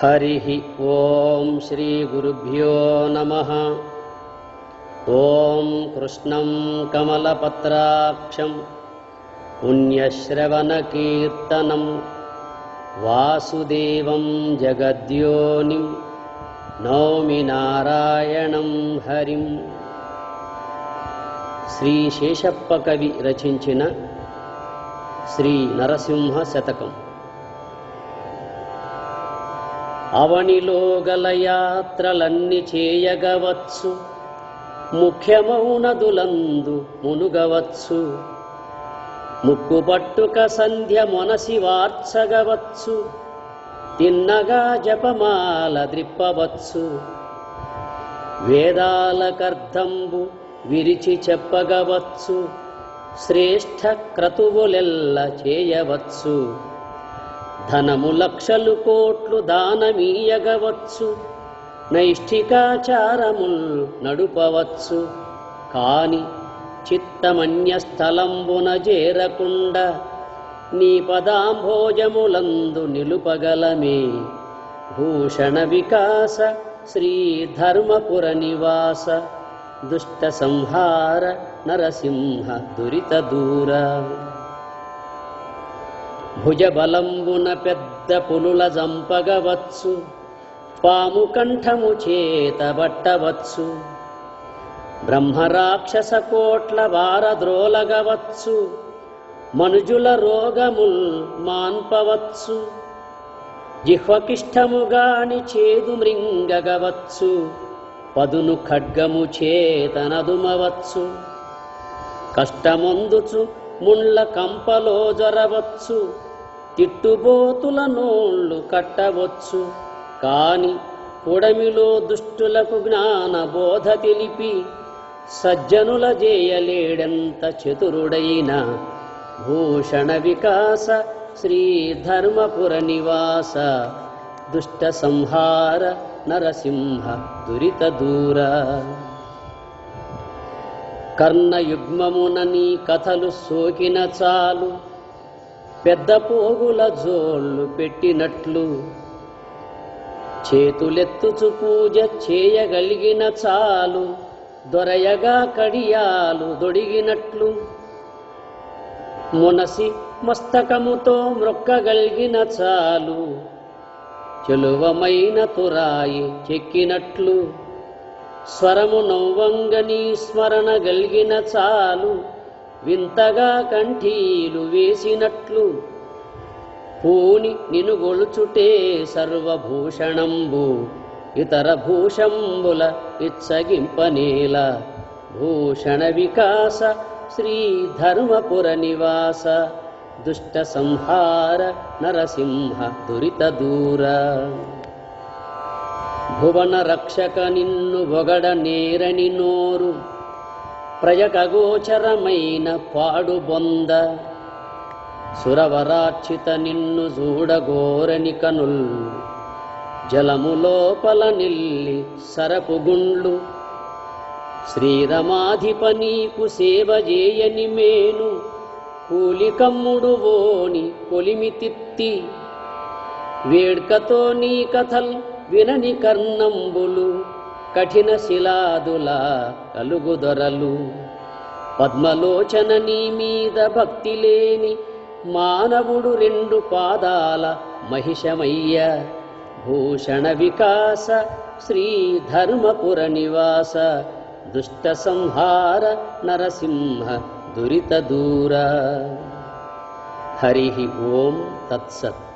हरिः ॐ श्रीगुरुभ्यो नमः। ॐ कृष्णं कमलपत्राक्षं पुण्यश्रवणकीर्तनं वासुदेवं जगद्योनिं नौमि नारायणं हरिं। श्रीशेषप्पकविरचिञ्चिन श्रीनरसिंहशतकम्। అవనిలో గల యాత్రలన్ని చేయగవచ్చు. ముఖ్యమౌనదులందు మునుగవచ్చు. ముక్కుపట్టుక సంధ్య మొనసి వార్చగవచ్చు. తిన్నగా జపమాల ద్రిప్పవచ్చు. వేదాలకర్ధంబు విరిచి చెప్పగవచ్చు. శ్రేష్ఠ క్రతువులెల్ల చేయవచ్చు. ధనము లక్షలు కోట్లు దానమీయగవచ్చు. నైష్ఠికాచారముల్ నడుపవచ్చు. కాని చిత్తమన్య స్థలంబున చేరకుండా నీ పదాంభోజములందు నిలుపగలమే. భూషణ వికాస శ్రీధర్మపుర నివాస దుష్ట సంహార నరసింహ దురిత దూర. భుజబలంబున పెద్ద పులుల జంపగవచ్చు. పాము కంఠము చేత బట్టవచ్చు. బ్రహ్మరాక్షస కోట్ల వారద్రోలగవచ్చు మనుజుల రోగముల్ మాన్పవచ్చు. జిహ్వకిష్టముగాని చేదు మృంగగవచ్చు. పదును ఖడ్గము చేతనదుమవచ్చు కష్టమొందుచు ముళ్ళ కంపలో జరవచ్చు. తిట్టుబోతుల నోళ్ళు కట్టవచ్చు. కాని పొడమిలో దుష్టులకు జ్ఞానబోధ తెలిపి సజ్జనుల జేయలేడెంత చతురుడైన భూషణ వికాస శ్రీ ధర్మపుర నివాస దుష్ట సంహార నరసింహ దురిత దూర. కర్ణయుగ్మమున నీ కథలు సోకిన చాలు. పెద్ద పోగుల జోళ్ళు పెట్టినట్లు. చేతులెత్తుచు పూజ చేయగలిగిన చాలు దొరయగా కడియాలు దొడిగినట్లు. మునసి మస్తకముతో మ్రొక్కగలిగిన చాలు చెలువమైన తురాయి చెక్కినట్లు. స్వరము నవ్వంగని స్మరణ గలిగిన చాలు వింతగా కంఠీలు వేసినట్లు పూని నిను గొలుచుటే సర్వభూషణంబు ఇతర భూషంబుల ఇచ్చగింపనేల భూషణ వికాస శ్రీ ధర్మపుర నివాస దుష్ట సంహార నరసింహ దురిత దూర. భువన రక్షక నిన్ను బొగడ నేరని నోరు ప్రజకగోచరమైన పాడు బొంద సురవరార్చిత నిన్ను చూడగోరని కనుల్. జలము లోపల నిల్లి సరపుగుండ్లు. శ్రీరమాధిప నీకు సేవ చేయని మేను. కూలికమ్ముడు ఓని కొలిమి తిత్తి. వేడ్కతో నీ కథల్ వినని కర్ణంబులు. కఠిన శిలాదుల కలుగుదొరలు. పద్మలోచన నీ మీద భక్తి లేని మానవుడు రెండు పాదాల మహిషమయ్య. భూషణ వికాస శ్రీ ధర్మపుర నివాస దుష్ట సంహార నరసింహ దురిత దూర. హరి ఓం తత్సత్.